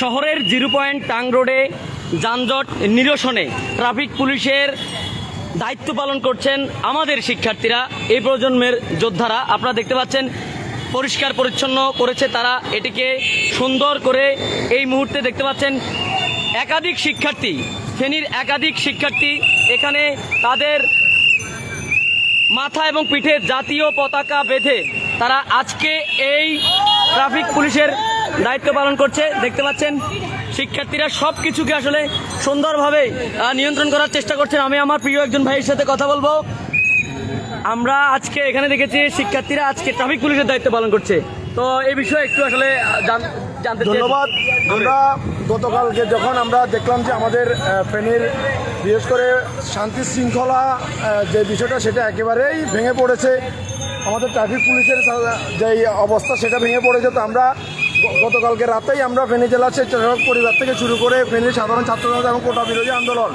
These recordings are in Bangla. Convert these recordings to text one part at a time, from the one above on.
শহরের জিরো পয়েন্ট টাং রোডে যানজট নিরসনে ট্রাফিক পুলিশের দায়িত্ব পালন করছেন আমাদের শিক্ষার্থীরা। এই প্রজন্মের যোদ্ধারা, আপনারা দেখতে পাচ্ছেন, পরিষ্কার পরিচ্ছন্ন করেছে তারা। এটিকে সুন্দর করে এই মুহূর্তে দেখতে পাচ্ছেন, একাধিক শিক্ষার্থী, ফেনীর একাধিক শিক্ষার্থী এখানে তাদের মাথা এবং পিঠে জাতীয় পতাকা বেঁধে তারা আজকে এই ট্রাফিক পুলিশের দায়িত্ব পালন করছে। দেখতে পাচ্ছেন, শিক্ষার্থীরা সব কিছুকে আসলে সুন্দরভাবে নিয়ন্ত্রণ করার চেষ্টা করছেন। আমি আমার প্রিয় একজন ভাইয়ের সাথে কথা বলব। আমরা আজকে এখানে দেখেছি, শিক্ষার্থীরা আজকে ট্রাফিক পুলিশের দায়িত্ব পালন করছে। তো এই বিষয়ে একটু আসলে জান- জানতে ধন্যবাদ। আমরা গতকালকে যখন আমরা দেখলাম যে আমাদের ফেনীর বিশেষ করে শান্তি শৃঙ্খলা যে বিষয়টা, সেটা একেবারেই ভেঙে পড়েছে। আমাদের ট্রাফিক পুলিশের যেই অবস্থা, সেটা ভেঙে পড়েছে। তো আমরা গতকালকে রাতেই আমরা ফেনী জেলা স্বেচ্ছাসেবক পরিবার থেকে শুরু করে ফেনীর সাধারণ ছাত্র জনতা এবং কোটা বিরোধী আন্দোলন।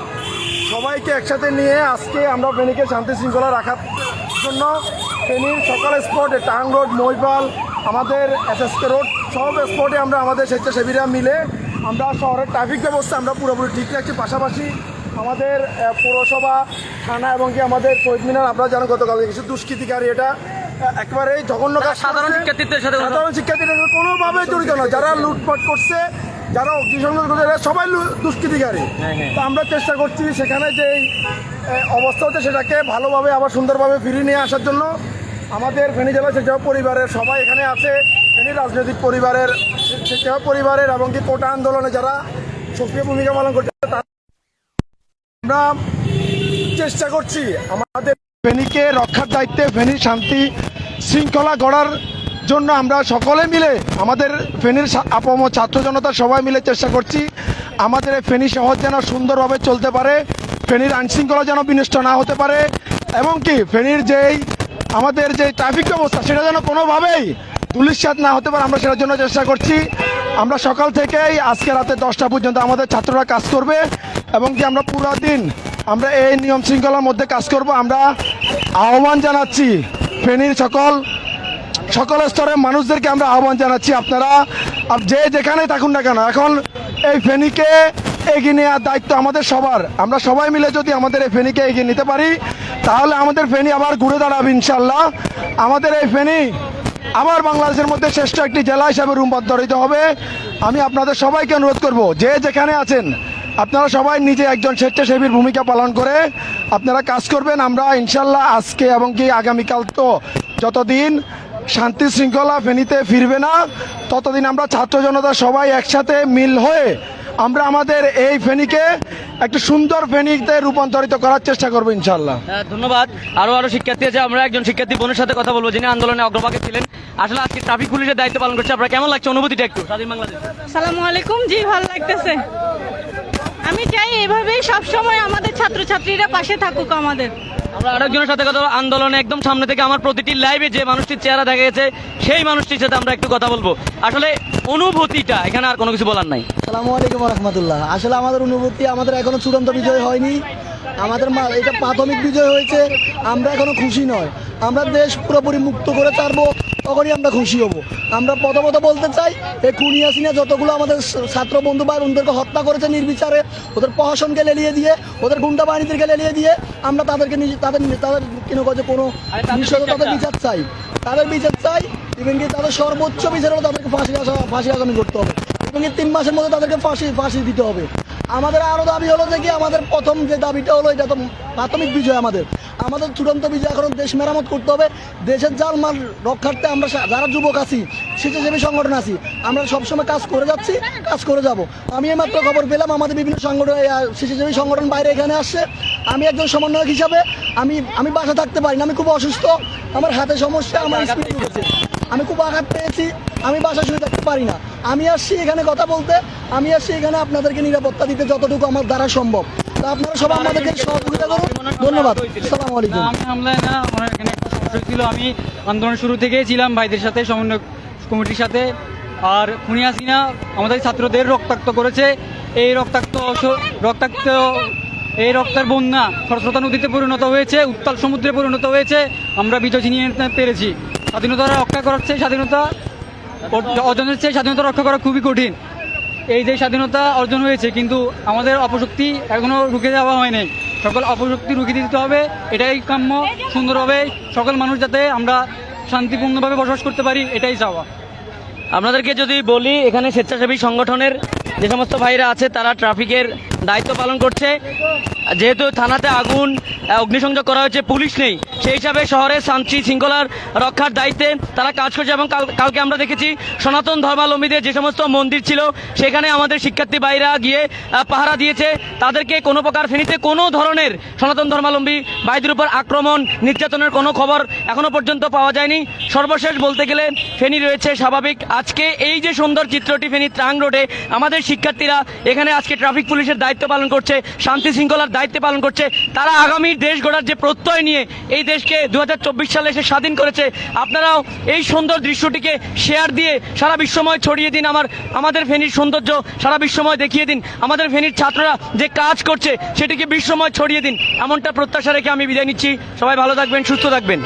সবাইকে একসাথে নিয়ে আজকে আমরা ফেনীকে শান্তি শৃঙ্খলা রাখার জন্য ফেনীর সকাল স্পটে, টাং রোড মহিপাল আমাদের এসএসকে রোড, সব স্পটে আমরা আমাদের স্বেচ্ছাসেবীরা মিলে আমরা শহরের ট্রাফিক ব্যবস্থা আমরা পুরোপুরি ঠিক রাখছি। পাশাপাশি আমাদের পৌরসভা, থানা এবং কি আমাদের শহীদ মিনার আপনারা জানেন গতকালকে কিছু দুষ্কৃতিকারী এটা আহ, একেবারেই জঘন্য কাজ সাধারণ। শিক্ষার্থীদের সাথে সাধারণ শিক্ষার্থীদের কোনোভাবে জড়িত নয়। যারা লুটপাট করছে যারা অগ্নিসংযোগ করছে সবাই দুষ্কৃতিকারী। তো আমরা চেষ্টা করছি সেখানে যে অবস্থা হচ্ছে সেটাকে ভালোভাবে আবার সুন্দরভাবে ফিরিয়ে নিয়ে আসার জন্য। আমাদের ফেনী জেলা সেচব পরিবারের সবাই এখানে আছে। ফেনী রাজনৈতিক পরিবারের সেচব পরিবারের এবং কি কোটা আন্দোলনে যারা সক্রিয় ভূমিকা পালন করছে আমরা চেষ্টা করছি। আমাদের ফেনীকে রক্ষার দায়িত্বে ফেনীর শান্তি শৃঙ্খলা গড়ার জন্য আমরা সকলে মিলে আমাদের ফেনীর আপম ছাত্র জনতা সবাই মিলে চেষ্টা করছি আমাদের এই ফেনী শহর যেন সুন্দরভাবে চলতে পারে, ফেনীর আইনশৃঙ্খলা যেন বিনষ্ট না হতে পারে এবং কি ফেনীর যেই আমাদের যে ট্রাফিক ব্যবস্থা সেটা যেন কোনোভাবেই দুলিশ্বাত না হতে পারে, আমরা সেটার জন্য চেষ্টা করছি। আমরা সকাল থেকেই আজকে রাতে দশটা পর্যন্ত আমাদের ছাত্ররা কাজ করবে এবং কি আমরা পুরো দিন আমরা এই নিয়ম শৃঙ্খলার মধ্যে কাজ করব। আমরা আহ্বান জানাচ্ছি ফেনীর সকল সকল স্তরের মানুষদেরকে আমরা আহ্বান জানাচ্ছি। আপনারা যে যেখানে থাকুন না কেন, এখন এই ফেনীকে এগিয়ে নেওয়ার দায়িত্ব আমাদের সবার। আমরা সবাই মিলে যদি আমাদের এই ফেনীকে এগিয়ে নিতে পারি, তাহলে আমাদের ফেনী আবার ঘুরে দাঁড়াবে ইনশাল্লাহ আমাদের এই ফেনী আবার বাংলাদেশের মধ্যে শ্রেষ্ঠ একটি জেলা হিসাবে রূপান্তরিত হবে। আমি আপনাদের সবাইকে অনুরোধ করব, যে যেখানে আছেন আপনারা সবাই নিজে একজন স্বেচ্ছাসেবীর ভূমিকা পালন করে আপনারা কাজ করবেন। আমরা ইনশাল্লাহ আজকে এবং কি আগামীকাল তো যতদিন শান্তি শৃঙ্খলা ফেনীতে ফিরবে না ততদিন আমরা ছাত্র জনতা সবাই একসাথে মিল হয়ে আমরা আমাদের এই ফেনীকে একটি সুন্দর ফেনীতে রূপান্তরিত করার চেষ্টা করব ইনশাল্লাহ হ্যাঁ, ধন্যবাদ। আরও আরও শিক্ষার্থী আছে আমরা একজন শিক্ষার্থী বোনের সাথে কথা বলব যিনি আন্দোলনে অগ্রভাগে ছিলেন। আসলে আজকে ট্রাফিক পুলিশের দায়িত্ব পালন করছে আপনার কেমন লাগছে অনুভূতিটা একটু? স্বাধীন বাংলাদেশ। সালামু আলাইকুম জি ভালো লাগতেছে। আমি চাই এভাবেই সব সময় আমাদের ছাত্রছাত্রীরা পাশে থাকুক আমাদের। আমরা আরেকজনের সাথে কথা আন্দোলনে একদম সামনে থেকে আমার প্রতিটি লাইভে যে মানুষটির চেহারা দেখা গেছে সেই মানুষটির সাথে আমরা একটু কথা বলব। আসলে অনুভূতিটা এখানে আর কোনো কিছু বলার নাই। আসসালামু আলাইকুম রহমতুল্লাহ। আসলে আমাদের অনুভূতি আমাদের এখনও চূড়ান্ত বিজয় হয়নি। আমাদের মা- এটা প্রাথমিক বিজয় হয়েছে আমরা এখনও খুশি নয়। আমরা দেশ পুরোপুরি মুক্ত করে ছাড়বো তখনই আমরা খুশি হব। আমরা প্রথমত বলতে চাই এই খুনি হাসিনা যতগুলো আমাদের ছাত্র বন্ধু ভাই বোনদেরকে হত্যা করেছে নির্বিচারে ওদের প্রশাসনকে লেলিয়ে দিয়ে ওদের গুন্ডা বাহিনীদেরকে লেলিয়ে দিয়ে আমরা তাদেরকে নিজে তাদের তাদের কিনো কাজে কোনো আরে তাদের। বিচার চাই। তাদের বিচার চাই ইভেন কি তাদের সর্বোচ্চ বিচার হলে তাদেরকে ফাঁসি আসা- ফাঁসি আগামী করতে হবে। এবং এই তিন মাসের মধ্যে তাদেরকে ফাঁসি ফাঁসি দিতে হবে। আমাদের আরও দাবি হলো যে কি আমাদের প্রথম যে দাবিটা হলো এটা তো প্রাথমিক বিজয় আমাদের। আমাদের চূড়ান্ত বিজয় এখন দেশ মেরামত করতে হবে। দেশের জালমাল রক্ষার্থে আমরা যারা যুবক আছি, স্বেচ্ছাসেবী সংগঠন আছি, আমরা সবসময় কাজ করে যাচ্ছি, কাজ করে যাব। আমি এইমাত্র খবর পেলাম, আমাদের বিভিন্ন সংগঠন স্বেচ্ছাসেবী সংগঠন বাইরে এখানে আসছে। আমি একজন সমন্বয়ক হিসাবে, আমি আমি বাসা থাকতে পারি না, আমি খুব অসুস্থ। আমার হাতে সমস্যা, আমার স্পিড আমি খুব আঘাত পেয়েছি আমি বাসা শুয়ে থাকতে পারি না। আমি আসছি এখানে কথা বলতে আমি আসছি এখানে আপনাদেরকে নিরাপত্তা দিতে যতটুকু আমার দ্বারা সম্ভব। তা আপনারা সবাই আমাদেরকে সহযোগিতা করুন। ধন্যবাদ। সালামু আলাইকুম। আমি হামলায় না আমার এখানে একটা সমস্যা ছিল। আমি আন্দোলন শুরু থেকেই ছিলাম ভাইদের সাথে সমন্বয় কমিটির সাথে। আর খুনি হাসিনা আমাদের ছাত্রদের রক্তাক্ত করেছে। এই রক্তাক্ত রক্তাক্ত এই রক্তের বন্যা খরস্রোতা নদীতে পরিণত হয়েছে উত্তাল সমুদ্রে পরিণত হয়েছে। আমরা বিজয় ছিনিয়ে নিতে পেরেছি। স্বাধীনতা রক্ষা করার চেয়ে স্বাধীনতা অর্জনের চেয়ে স্বাধীনতা রক্ষা করা খুবই কঠিন। এই যে স্বাধীনতা অর্জন হয়েছে, কিন্তু আমাদের অপশক্তি এখনও রুখে দেওয়া হয়নি সকল অপশক্তি রুখে দিতে হবে, এটাই কাম্য, সুন্দরভাবে সকল মানুষ যাতে আমরা শান্তিপূর্ণভাবে বসবাস করতে পারি, এটাই চাওয়া। আপনাদেরকে যদি বলি, এখানে স্বেচ্ছাসেবী সংগঠনের যে সমস্ত ভাইরা আছে, তারা ট্রাফিকের দায়িত্ব পালন করছে। যেহেতু থানাতে আগুন অগ্নিসংযোগ করা হয়েছে, পুলিশ নেই। সেই হিসাবে শহরের শান্তি শৃঙ্খলার রক্ষার দায়িত্বে তারা কাজ করছে এবং কাল- কালকে আমরা দেখেছি সনাতন ধর্মাবলম্বীদের যে সমস্ত মন্দির ছিল, সেখানে আমাদের শিক্ষার্থী ভাইরা গিয়ে পাহারা দিয়েছে। তাদেরকে কোনো প্রকার ফেনীতে কোনো ধরনের সনাতন ধর্মাবলম্বী ভাইদের উপর আক্রমণ, নির্যাতনের কোনো খবর এখনও পর্যন্ত পাওয়া যায়নি। সর্বশেষ বলতে গেলে ফেনী রয়েছে স্বাভাবিক। আজকে এই যে সুন্দর চিত্রটি ফেনী ত্রাং রোডে, আমাদের শিক্ষার্থীরা এখানে আজকে ট্রাফিক পুলিশের দায়িত্ব পালন করছে, শান্তি শৃঙ্খলার দায়িত্ব পালন করছে। তারা আগামী দেশ গড়ার যে প্রত্যয় নিয়ে এই দেশকে দু হাজার চব্বিশ সালে এসে স্বাধীন করেছে, আপনারাও এই সুন্দর দৃশ্যটিকে শেয়ার দিয়ে সারা বিশ্বময় ছড়িয়ে দিন আমার, আমাদের ফেনীর সৌন্দর্য, সারা বিশ্বময় দেখিয়ে দিন। আমাদের ফেনীর ছাত্ররা যে কাজ করছে, সেটিকে বিশ্বময় ছড়িয়ে দিন। এমনটা প্রত্যাশা রেখে আমি বিদায় নিচ্ছি। সবাই ভালো থাকবেন, সুস্থ থাকবেন।